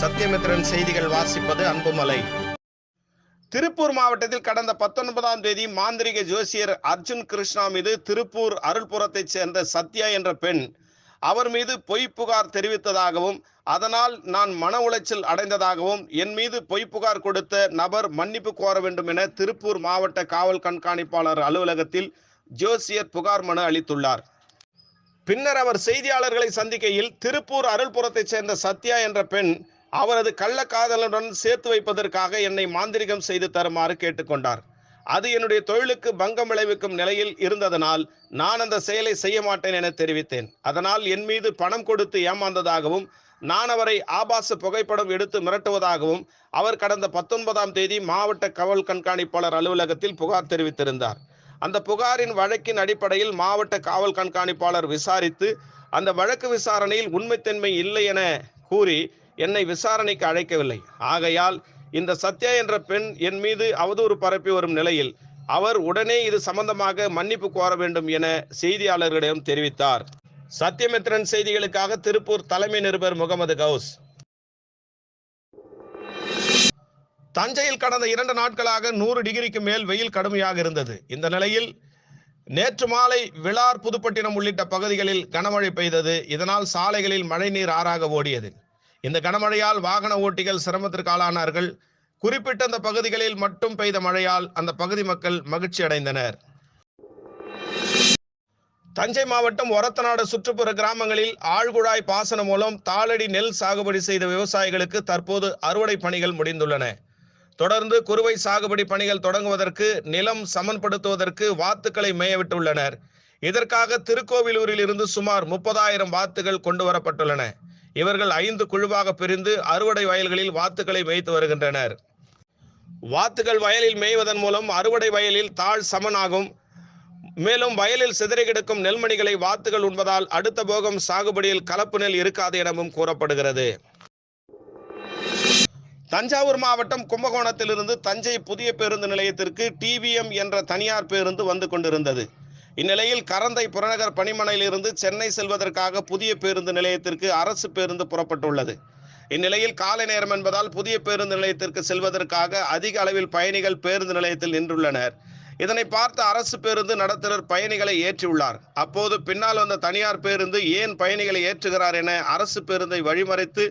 சத்யமித்ரன் செய்திகள் வாசிப்பது அன்புமலை. திருப்பூர் மாவட்டத்தில் கடந்த பத்தொன்பதாம் தேதி மாந்திரிக ஜோசியர் அர்ஜுன் கிருஷ்ணா மீது திருப்பூர் அருள்புரத்தைச் சேர்ந்த சத்யா என்ற பெண் அவர் மீது பொய் புகார் தெரிவித்ததாகவும் அதனால் நான் மன உளைச்சல் அடைந்ததாகவும் என் மீது பொய் புகார் கொடுத்த நபர் மன்னிப்பு கோர வேண்டும் என திருப்பூர் மாவட்ட காவல் கண்காணிப்பாளர் அலுவலகத்தில் ஜோசியர் புகார் மனு அளித்துள்ளார். பின்னர் அவர் செய்தியாளர்களை சந்திக்கையில் திருப்பூர் அருள்புரத்தைச் சேர்ந்த சத்யா என்ற பெண் அவரது கள்ளக்காதலனுடன் சேர்த்து வைப்பதற்காக என்னை மாந்திரிகம் செய்து தருமாறு கேட்டுக்கொண்டார். அது என்னுடைய தொழிலுக்கு பங்கம் விளைவிக்கும் நிலையில் இருந்ததனால் நான் அந்த செயலை செய்ய மாட்டேன் என தெரிவித்தேன். அதனால் என் மீது பணம் கொடுத்து ஏமாந்ததாகவும் நான் அவரை ஆபாச புகைப்படம் எடுத்து மிரட்டுவதாகவும் அவர் கடந்த பத்தொன்பதாம் தேதி மாவட்ட காவல் கண்காணிப்பாளர் அலுவலகத்தில் புகார் தெரிவித்திருந்தார். அந்த புகாரின் வழக்கின் அடிப்படையில் மாவட்ட காவல் கண்காணிப்பாளர் விசாரித்து அந்த வழக்கு விசாரணையில் உண்மைத்தன்மை இல்லை என கூறி என்னை விசாரணைக்கு அழைக்கவில்லை. ஆகையால் இந்த சத்யா என்ற பெண் என் மீது அவதூறு பரப்பி வரும் நிலையில் அவர் உடனே இது சம்பந்தமாக மன்னிப்பு கோர வேண்டும் என செய்தியாளர்களிடம் தெரிவித்தார். சத்யமித்ரன் செய்திகளுக்காக திருப்பூர் தலைமை நிருபர் முகமது கவுஸ். தஞ்சையில் கடந்த இரண்டு நாட்களாக நூறு டிகிரிக்கு மேல் வெயில் கடுமையாக இருந்தது. இந்த நிலையில் நேற்று மாலை விழார் புதுப்பட்டினம் உள்ளிட்ட பகுதிகளில் கனமழை பெய்தது. இதனால் சாலைகளில் மழைநீர் ஆறாக ஓடியது. இந்த கனமழையால் வாகன ஓட்டிகள் சிரமத்திற்கு ஆளானார்கள். குறிப்பிட்ட அந்த பகுதிகளில் மட்டும் பெய்த மழையால் அந்த பகுதி மக்கள் மகிழ்ச்சி அடைந்தனர். தஞ்சை மாவட்டம் ஒரத்தநாடு சுற்றுப்புற கிராமங்களில் ஆழ்குழாய் பாசனம் மூலம் தாளடி நெல் சாகுபடி செய்த விவசாயிகளுக்கு தற்போது அறுவடை பணிகள் முடிந்துள்ளன. தொடர்ந்து குறுவை சாகுபடி பணிகள் தொடங்குவதற்கு நிலம் சமன்படுத்துவதற்கு வாத்துக்களை மேயவிட்டுள்ளனர். இதற்காக திருக்கோவிலூரில் இருந்து சுமார் முப்பதாயிரம் வாத்துகள் கொண்டு வரப்பட்டுள்ளன இவர்கள் ஐந்து குழுவாக பிரிந்து அறுவடை வயல்களில் வாத்துக்களை மேய்த்து வருகின்றனர். வாத்துகள் வயலில் மேய்வதன் மூலம் அறுவடை வயலில் தாழ் சமனாகும். மேலும் வயலில் சிதறி கிடக்கும் நெல்மணிகளை வாத்துகள் உண்பதால் அடுத்த போகம் சாகுபடியில் கலப்பு நெல் இருக்காது எனவும் கூறப்படுகிறது. தஞ்சாவூர் மாவட்டம் கும்பகோணத்திலிருந்து தஞ்சை புதிய பேருந்து நிலையத்திற்கு டிவிஎம் என்ற தனியார் பேருந்து வந்து கொண்டிருந்தது. இந்நிலையில் கரந்தை புறநகர் பணிமனையிலிருந்து சென்னை செல்வதற்காக புதிய பேருந்து நிலையத்திற்கு அரசு பேருந்து புறப்பட்டுள்ளது. இந்நிலையில் காலை நேரம் என்பதால் புதிய பேருந்து நிலையத்திற்கு செல்வதற்காக அதிக அளவில் பயணிகள் பேருந்து நிலையத்தில் நின்றுள்ளனர். இதனை பார்த்த அரசு பேருந்து நடத்துனர் பயணிகளை ஏற்றியுள்ளார். அப்போது பின்னால் வந்த தனியார் பேருந்து ஏன் பயணிகளை ஏற்றுகிறார் என அரசு பேருந்தை வழிமறைத்து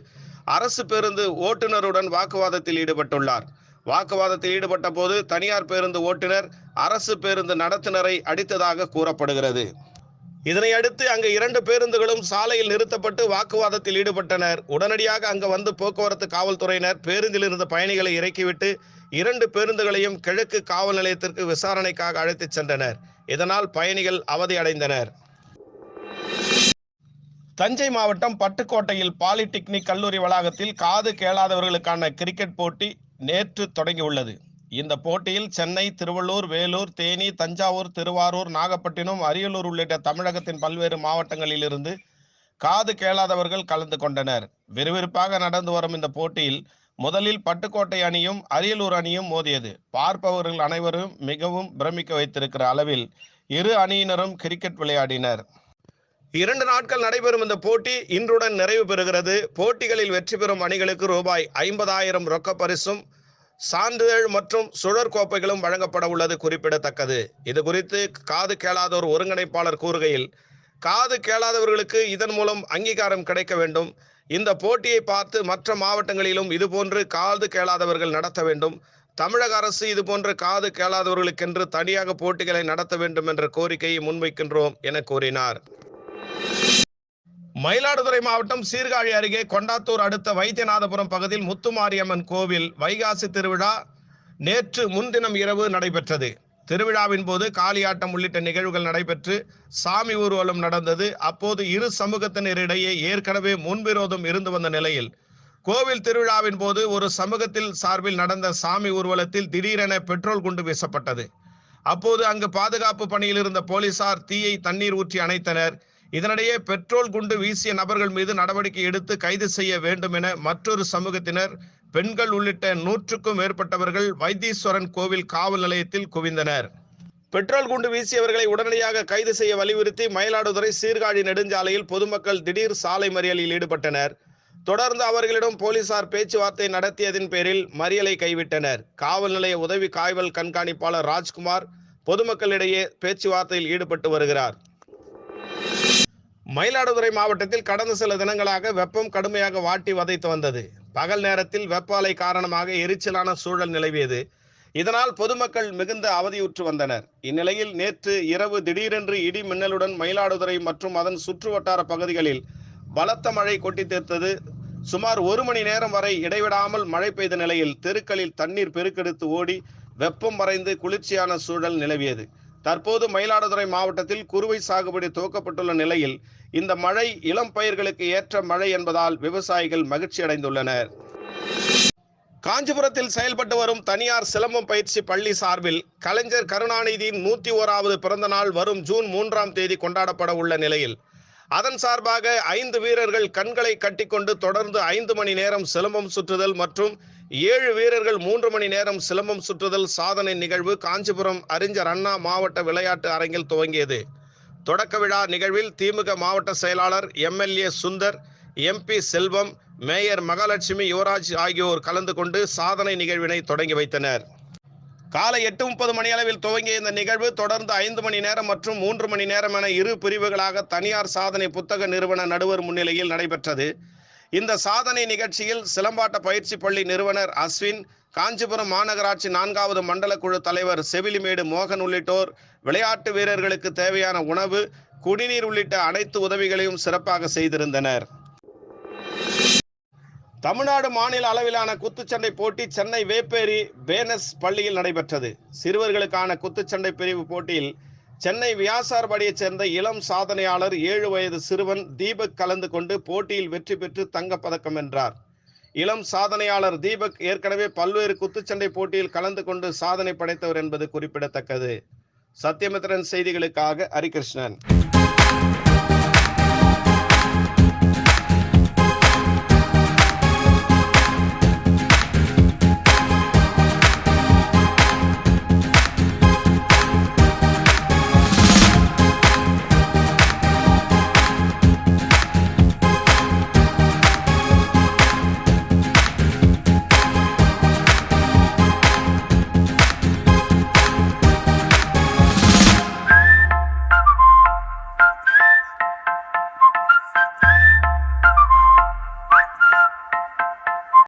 அரசு பேருந்து ஓட்டுநருடன் வாக்குவாதத்தில் ஈடுபட்டுள்ளார். வாக்குவாதத்தில் ஈடுபட்ட போது தனியார் பேருந்து ஓட்டுநர் அரசு பேருந்து நடத்துனரை அடித்ததாக கூறப்படுகிறது. இதனையடுத்து அங்கு இரண்டு பேருந்துகளும் சாலையில் நிறுத்தப்பட்டு வாக்குவாதத்தில் ஈடுபட்டனர். உடனடியாக அங்கு வந்து போக்குவரத்து காவல்துறையினர் பேருந்தில் இருந்த பயணிகளை இறக்கிவிட்டு இரண்டு பேருந்துகளையும் கிழக்கு காவல் நிலையத்திற்கு விசாரணைக்காக அழைத்துச் சென்றனர். இதனால் பயணிகள் அவதியடைந்தனர். தஞ்சை மாவட்டம் பட்டுக்கோட்டையில் பாலிடெக்னிக் கல்லூரி வளாகத்தில் காது கேளாதவர்களுக்கான கிரிக்கெட் போட்டி நேற்று தொடங்கியுள்ளது. இந்த போட்டியில் சென்னை திருவள்ளூர் வேலூர் தேனி தஞ்சாவூர் திருவாரூர் நாகப்பட்டினம் அரியலூர் உள்ளிட்ட தமிழகத்தின் பல்வேறு மாவட்டங்களிலிருந்து காது கேளாதவர்கள் கலந்து கொண்டனர். விறுவிறுப்பாக நடந்து வரும் இந்த போட்டியில் முதலில் பட்டுக்கோட்டை அணியும் அரியலூர் அணியும் மோதியது. பார்ப்பவர்கள் அனைவரும் மிகவும் பிரமிக்க வைத்திருக்கிற அளவில் இரு அணியினரும் கிரிக்கெட் விளையாடினர். இரண்டு நாட்கள் நடைபெறும் இந்த போட்டி இன்றுடன் நிறைவு பெறுகிறது. போட்டிகளில் வெற்றி பெறும் அணிகளுக்கு ரூபாய் ஐம்பதாயிரம் ரொக்க பரிசும் சான்றிதழ் மற்றும் சுழற் கோப்பைகளும் வழங்கப்பட உள்ளது குறிப்பிடத்தக்கது. இது குறித்து காது கேளாதோர் ஒருங்கிணைப்பாளர் கூறுகையில் காது கேளாதவர்களுக்கு இதன் மூலம் அங்கீகாரம் கிடைக்க வேண்டும். இந்த போட்டியை பார்த்து மற்ற மாவட்டங்களிலும் இதுபோன்று காது கேளாதவர்கள் நடத்த வேண்டும். தமிழக அரசு இதுபோன்ற காது கேளாதவர்களுக்கென்று தனியாக போட்டிகளை நடத்த வேண்டும் என்ற கோரிக்கையை முன்வைக்கின்றோம் என கூறினார். மயிலாடுதுறை மாவட்டம் சீர்காழி அருகே கொண்டாத்தூர் அடுத்த வைத்தியநாதபுரம் பகுதியில் முத்துமாரியம்மன் கோவில் வைகாசி திருவிழா நேற்று முன்தினம் இரவு நடைபெற்றது. திருவிழாவின் போது காளியாட்டம் உள்ளிட்ட நிகழ்வுகள் நடைபெற்று சாமி ஊர்வலம் நடந்தது. அப்போது இரு சமூகத்தினரிடையே ஏற்கனவே முன்விரோதம் இருந்து வந்த நிலையில் கோவில் திருவிழாவின் போது ஒரு சமூகத்தில் சார்பில் நடந்த சாமி ஊர்வலத்தில் திடீரென பெட்ரோல் குண்டு வீசப்பட்டது. அப்போது அங்கு பாதுகாப்பு பணியில் இருந்த போலீசார் தீயை தண்ணீர் ஊற்றி அணைத்தனர். இதனிடையே பெட்ரோல் குண்டு வீசிய நபர்கள் மீது நடவடிக்கை எடுத்து கைது செய்ய வேண்டும் என மற்றொரு சமூகத்தினர் பெண்கள் உள்ளிட்ட நூற்றுக்கும் மேற்பட்டவர்கள் வைத்தீஸ்வரன் கோவில் காவல் நிலையத்தில் குவிந்தனர். பெட்ரோல் குண்டு வீசியவர்களை உடனடியாக கைது செய்ய வலியுறுத்தி மயிலாடுதுறை சீர்காழி நெடுஞ்சாலையில் பொதுமக்கள் திடீர் சாலை மறியலில் ஈடுபட்டனர். தொடர்ந்து அவர்களிடம் போலீசார் பேச்சுவார்த்தை நடத்தியதின் பேரில் மறியலை கைவிட்டனர். காவல் நிலைய உதவி காவல் கண்காணிப்பாளர் ராஜ்குமார் பொதுமக்களிடையே பேச்சுவார்த்தையில் ஈடுபட்டு வருகிறார். மயிலாடுதுறை மாவட்டத்தில் கடந்த சில தினங்களாக வெப்பம் கடுமையாக வாட்டி வதைத்து வந்தது. பகல் நேரத்தில் வெப்ப அலை காரணமாக எரிச்சலான சூழல் நிலவியது. இதனால் பொதுமக்கள் மிகுந்த அவதியுற்று வந்தனர். இந்நிலையில் நேற்று இரவு திடீரென்று இடி மின்னலுடன் மயிலாடுதுறை மற்றும் அதன் சுற்றுவட்டார பகுதிகளில் பலத்த மழை கொட்டி தீர்த்தது. சுமார் ஒரு மணி நேரம் வரை இடைவிடாமல் மழை பெய்த நிலையில் தெருக்களில் தண்ணீர் பெருக்கெடுத்து ஓடி வெப்பம் மறைந்து குளிர்ச்சியான சூழல் நிலவியது. தற்போது மயிலாடுதுறை மாவட்டத்தில் குறுவை சாகுபடி துவக்கப்பட்டுள்ள நிலையில் இந்த மழை இளம் பயிர்களுக்கு ஏற்ற மழை என்பதால் விவசாயிகள் மகிழ்ச்சி அடைந்துள்ளனர். காஞ்சிபுரத்தில் செயல்பட்டு வரும் தனியார் சிலம்பம் பயிற்சி பள்ளி சார்பில் கலைஞர் கருணாநிதியின் நூற்றி ஓராவது பிறந்த நாள் வரும் ஜூன் மூன்றாம் தேதி கொண்டாடப்பட உள்ள நிலையில் அதன் சார்பாக ஐந்து வீரர்கள் கண்களை கட்டிக்கொண்டு தொடர்ந்து ஐந்து மணி நேரம் சிலம்பம் சுற்றுதல் மற்றும் ஏழு வீரர்கள் மூன்று மணி நேரம் சிலம்பம் சுற்றுதல் சாதனை நிகழ்வு காஞ்சிபுரம் அறிஞர் அண்ணா மாவட்ட விளையாட்டு அரங்கில் துவங்கியது. தொடக்க விழா நிகழ்வில் திமுக மாவட்ட செயலாளர் MLA Sundar MP Selvam mayor Mahalakshmi Yuvaraj ஆகியோர் கலந்து கொண்டு சாதனை நிகழ்வினை தொடங்கி வைத்தனர். காலை எட்டு முப்பது மணி அளவில் துவங்கிய இந்த நிகழ்வு தொடர்ந்து ஐந்து மணி நேரம் மற்றும் மூன்று மணி நேரம் என இரு பிரிவுகளாக தனியார் சாதனை புத்தக நிறுவன நடுவர் முன்னிலையில் நடைபெற்றது. இந்த சாதனை நிகழ்ச்சியில் சிலம்பாட்ட பயிற்சி பள்ளி நிறுவனர் அஸ்வின் காஞ்சிபுரம் மாநகராட்சி நான்காவது மண்டல குழு தலைவர் செவிலிமேடு மோகன் உள்ளிட்டோர் விளையாட்டு வீரர்களுக்கு தேவையான உணவு குடிநீர் உள்ளிட்ட அனைத்து உதவிகளையும் சிறப்பாக செய்திருந்தனர். தமிழ்நாடு மாநில அளவிலான குத்துச்சண்டை போட்டி சென்னை வேப்பேரி பேனஸ் பள்ளியில் நடைபெற்றது. சிறுவர்களுக்கான குத்துச்சண்டை பிரிவு போட்டியில் சென்னை வியாசார்படியைச் சேர்ந்த இளம் சாதனையாளர் ஏழு வயது சிறுவன் தீபக் கலந்து கொண்டு போட்டியில் வெற்றி பெற்று தங்கப்பதக்கம் வென்றார். இளம் சாதனையாளர் தீபக் ஏற்கனவே பல்வேறு குத்துச்சண்டை போட்டியில் கலந்து கொண்டு சாதனை படைத்தவர் என்பது குறிப்பிடத்தக்கது. சத்யமித்ரன் செய்திகளுக்காக ஹரிகிருஷ்ணன்.